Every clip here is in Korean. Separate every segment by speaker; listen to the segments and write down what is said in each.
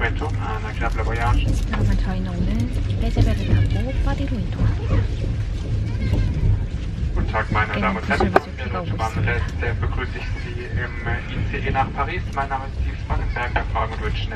Speaker 1: Retro, un agréable voyage.
Speaker 2: 여러분 저희는 오늘 빼제배를 타고 파리로 이동합니다.
Speaker 1: Guten Tag, meine
Speaker 2: Genau,
Speaker 1: Damen und Herren.
Speaker 2: Kuschel,
Speaker 1: Mir
Speaker 2: Kuschel,
Speaker 1: zu Bahn Sehr begrüße ich Sie im ICE nach Paris. Mein Name ist Steve Spangenberg. Wir fragen und wünschen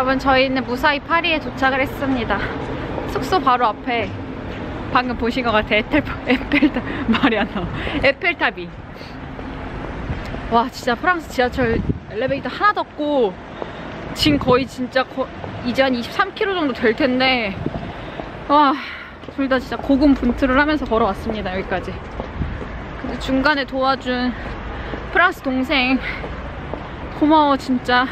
Speaker 2: 여러분 저희는 무사히 파리에 도착을 했습니다. 숙소 바로 앞에. 방금 보신 것 같아 에펠 에펠탑 말이 안 나와 에펠탑이 와 진짜 프랑스 지하철 엘리베이터 하나도 없고 지금 거의 진짜 거- 이제 한 23km 정도 될 텐데 와 둘 다 진짜 고군분투를 하면서 걸어왔습니다 여기까지. 근데 중간에 도와준 프랑스 동생. 고마워 진짜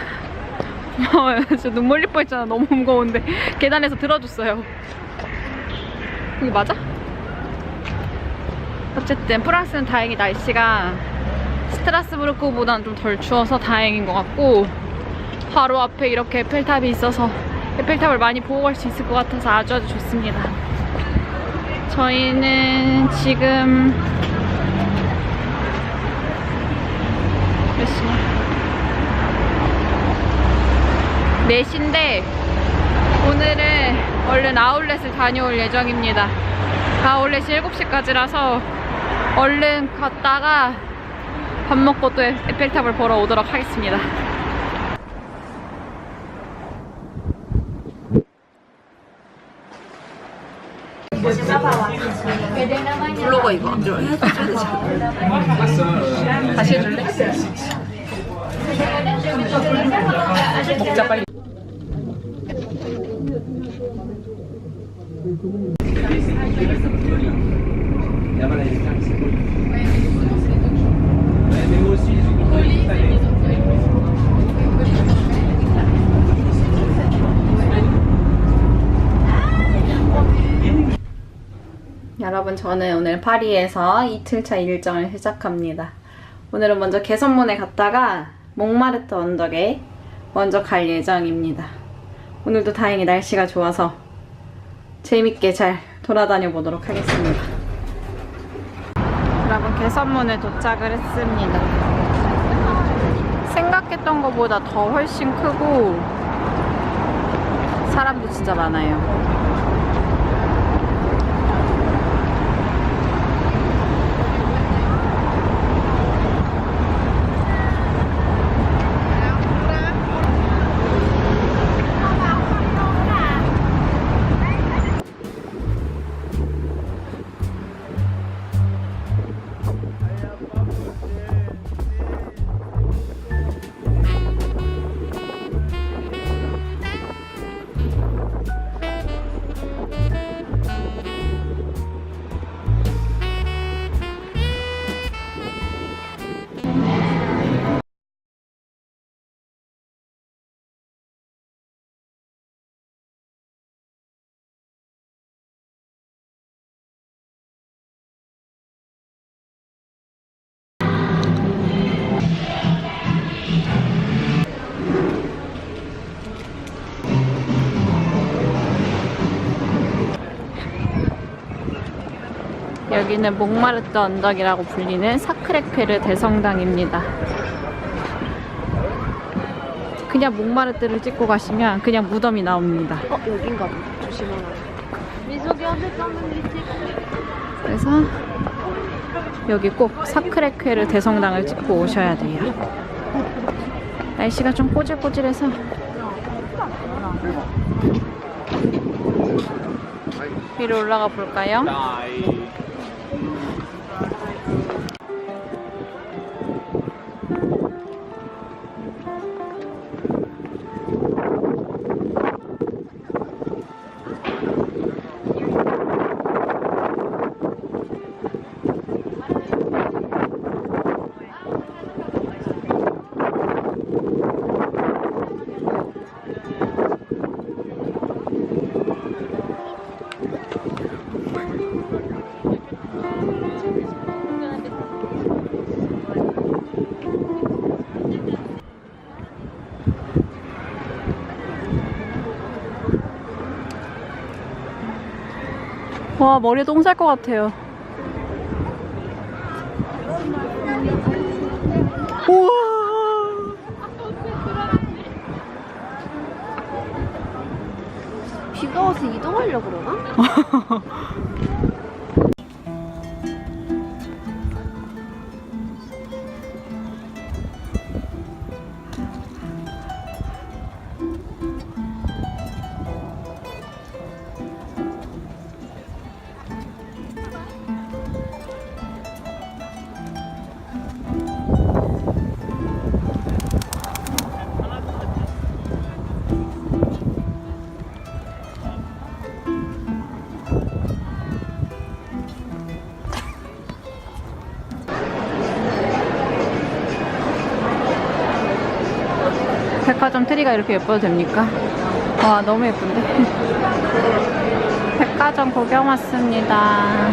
Speaker 2: 고마워요 눈물 흘릴 뻔했잖아. 너무 무거운데. 계단에서 들어줬어요. 여기 맞아? 어쨌든 프랑스는 다행히 날씨가 스트라스부르크보다는 좀 덜 추워서 다행인 것 같고 바로 앞에 이렇게 에펠탑이 있어서 에펠탑을 많이 보고 갈 수 있을 것 같아서 아주 아주 좋습니다. 저희는 지금 몇 시냐 4시인데 오늘은 얼른 아울렛을 다녀올 예정입니다. 아울렛이 7시까지라서 얼른 갔다가 밥 먹고 또 에펠탑을 보러 오도록 하겠습니다. 블로거 이거 안 좋아해? 다시 해줄래? 먹자 빨리. 여러분 저는 오늘 파리에서 이틀차 일정을 시작합니다. 오늘은 먼저 개선문에 갔다가 몽마르트 언덕에 먼저 갈 예정입니다. 오늘도 다행히 날씨가 좋아서 재밌게 잘 돌아다녀 보도록 하겠습니다. 여러분 개선문에 도착을 했습니다. 생각했던 것보다 더 훨씬 크고 사람도 진짜 많아요. 여기는 몽마르트 언덕이라고 불리는 사크레페르 대성당입니다. 그냥 몽마르트를 찍고 가시면 그냥 무덤이 나옵니다.
Speaker 3: 어 여긴가 봐. 조심하라.
Speaker 2: 그래서 여기 꼭 사크레페르 대성당을 찍고 오셔야 돼요. 날씨가 좀 꼬질꼬질해서 위로 올라가 볼까요? 와 머리에 똥 쌀 것 같아요. 우와.
Speaker 3: 비가 와서 이동하려고 그러나?
Speaker 2: 백화점 트리가 이렇게 예뻐도 됩니까? 와 너무 예쁜데? 백화점 구경 왔습니다.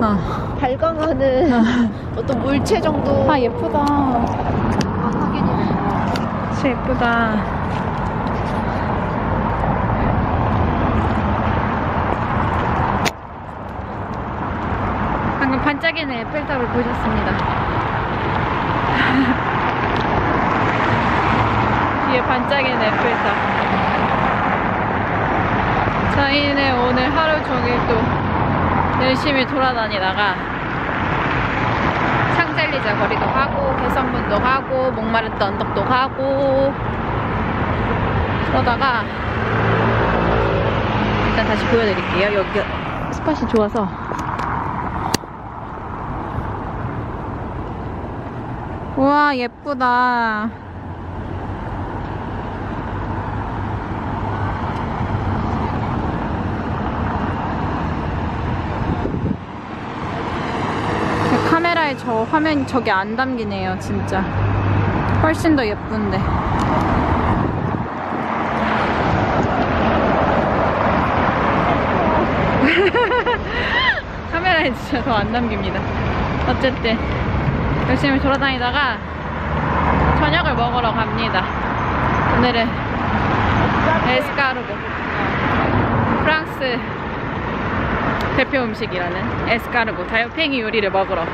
Speaker 2: 어.
Speaker 3: 발광하는 어 떤 물체 정도
Speaker 2: 아 예쁘다.
Speaker 3: 아.
Speaker 2: 진짜 예쁘다. 반짝이는 에펠탑을 보셨습니다. 뒤에 반짝이는 에펠탑. 저희는 오늘 하루 종일 또 열심히 돌아다니다가 샹젤리제 거리도 가고 개성문도 가고 목마르트 언덕도 가고 그러다가 일단 다시 보여드릴게요 여기 스팟이 좋아서 우와 예쁘다. 카메라에 저 화면 저게 안 담기네요 진짜. 훨씬 더 예쁜데. 카메라에 진짜 더 안 담깁니다. 어쨌든 열심히 돌아다니다가 저녁을 먹으러 갑니다 오늘은 에스카르고 프랑스 대표 음식이라는 에스카르고 다이어팽이 요리를 먹으러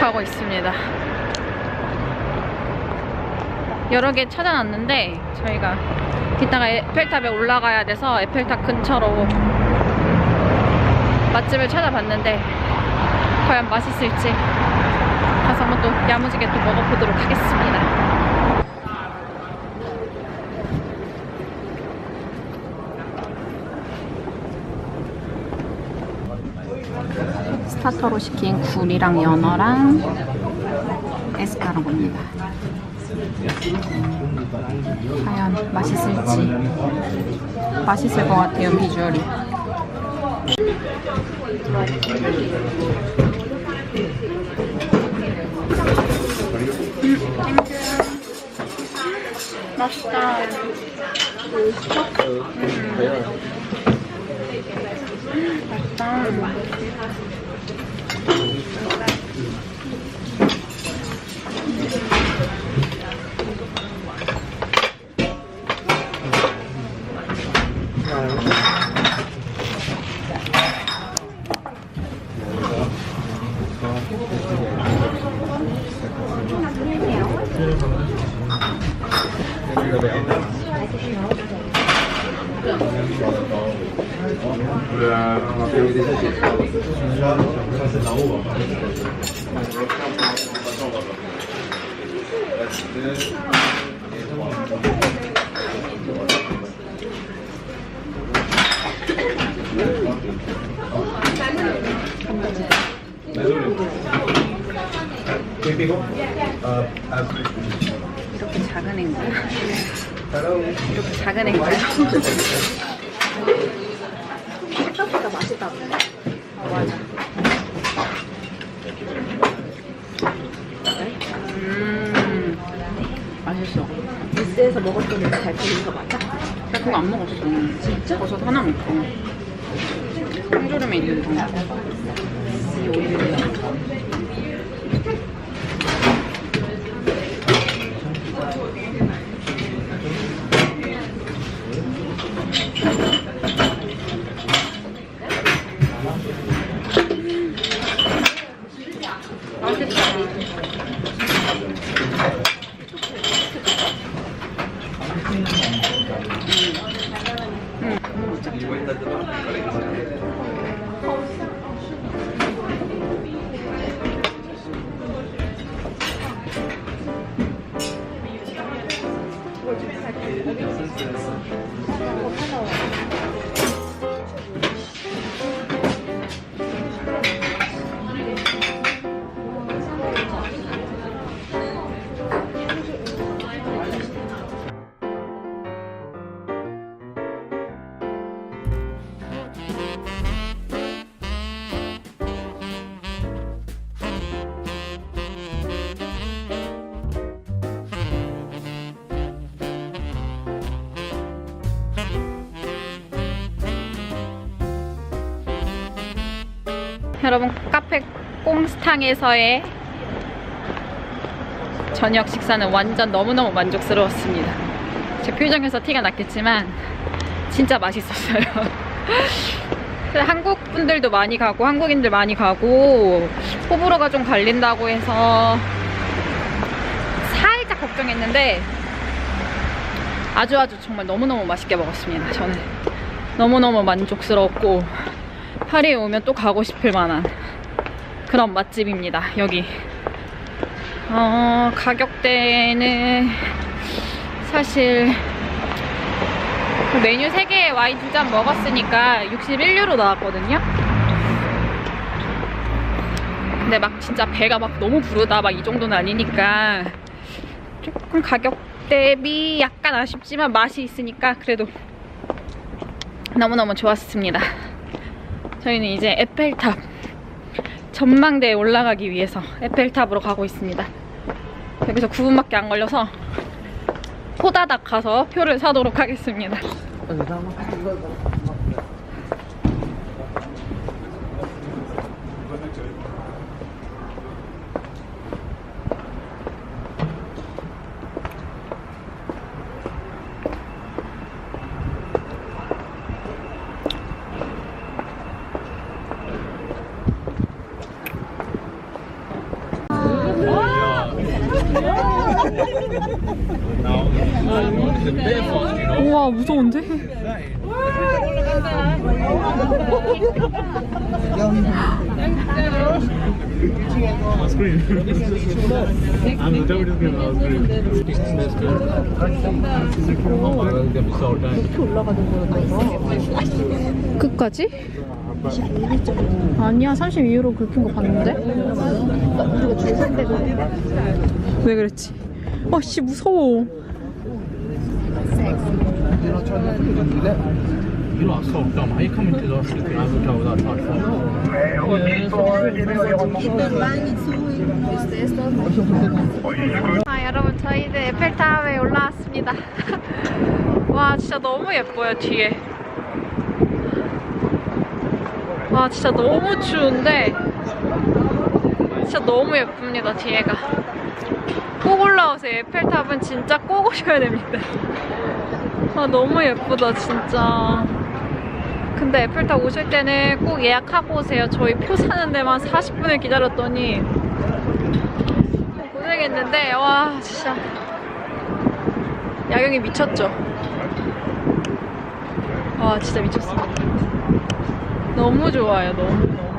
Speaker 2: 가고 있습니다. 여러 개 찾아놨는데 저희가 이따가 에펠탑에 올라가야 돼서 에펠탑 근처로 맛집을 찾아봤는데 과연 맛있을지 가서 한번 또 야무지게 또 먹어보도록 하겠습니다. 스타터로 시킨 굴이랑 연어랑 에스카르고입니다. 과연 맛있을지 맛있을 것 같아요 비주얼이. 맛있다. 맛있다. 이렇게 작은 행거야? 이렇게 작은 행거야?
Speaker 3: 생각보다 맛있다.
Speaker 2: 어, 맞아. 음, 맛있어.
Speaker 3: 뉴스에서 먹었던 잘 보이는 거 맞아?
Speaker 2: 나 그거 안 먹었어. 진짜? 버섯 하나 먹고. 통조림에 있는 거. 여러분 카페 꽁스탕에서의 저녁 식사는 완전 너무너무 만족스러웠습니다. 제 표정에서 티가 났겠지만 진짜 맛있었어요. 한국 분들도 많이 가고 한국인들 많이 가고 호불호가 좀 갈린다고 해서 살짝 걱정했는데 아주 아주 정말 너무너무 맛있게 먹었습니다. 저는 너무너무 만족스러웠고 파리에 오면 또 가고 싶을 만한 그런 맛집입니다. 여기. 어, 가격대는 사실 그 메뉴 3개에 와인 2잔 먹었으니까 61유로 나왔거든요. 근데 막 진짜 배가 막 너무 부르다 막 이 정도는 아니니까 조금 가격 대비 약간 아쉽지만 맛이 있으니까 그래도 너무너무 좋았습니다. 저희는 이제 에펠탑 전망대에 올라가기 위해서 에펠탑으로 가고 있습니다. 여기서 9분밖에 안 걸려서 호다닥 가서 표를 사도록 하겠습니다. 와 무서운데? 끝까지? 아니야 32유로 긁힌 거 봤는데? 왜 그랬지? 와씨 무서워 아 여러분 저희는 에펠탑에 올라왔습니다. 와 진짜 너무 예뻐요 뒤에. 와 진짜 너무 추운데 진짜 너무 예쁩니다 뒤에가. 꼭 올라오세요. 에펠탑은 진짜 꼭 오셔야 됩니다 아 너무 예쁘다 진짜. 근데 에펠탑 오실 때는 꼭 예약하고 오세요. 저희 표 사는 데만 40분을 기다렸더니. 고생했는데 와 진짜. 야경이 미쳤죠? 와 진짜 미쳤습니다. 너무 좋아요 너무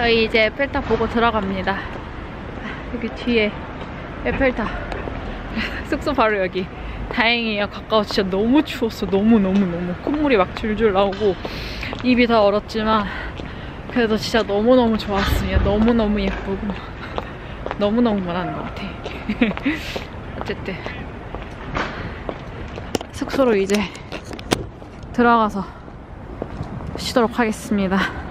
Speaker 2: 저희 이제 에펠탑 보고 들어갑니다. 여기 뒤에 에펠탑. 숙소 바로 여기. 다행이에요. 가까워. 진짜 너무 추웠어. 너무너무너무. 콧물이 막 줄줄 나오고 입이 다 얼었지만 그래도 진짜 너무너무 좋았습니다. 너무너무 예쁘고 너무너무 원하는 것 같아. 어쨌든 숙소로 이제 들어가서 쉬도록 하겠습니다.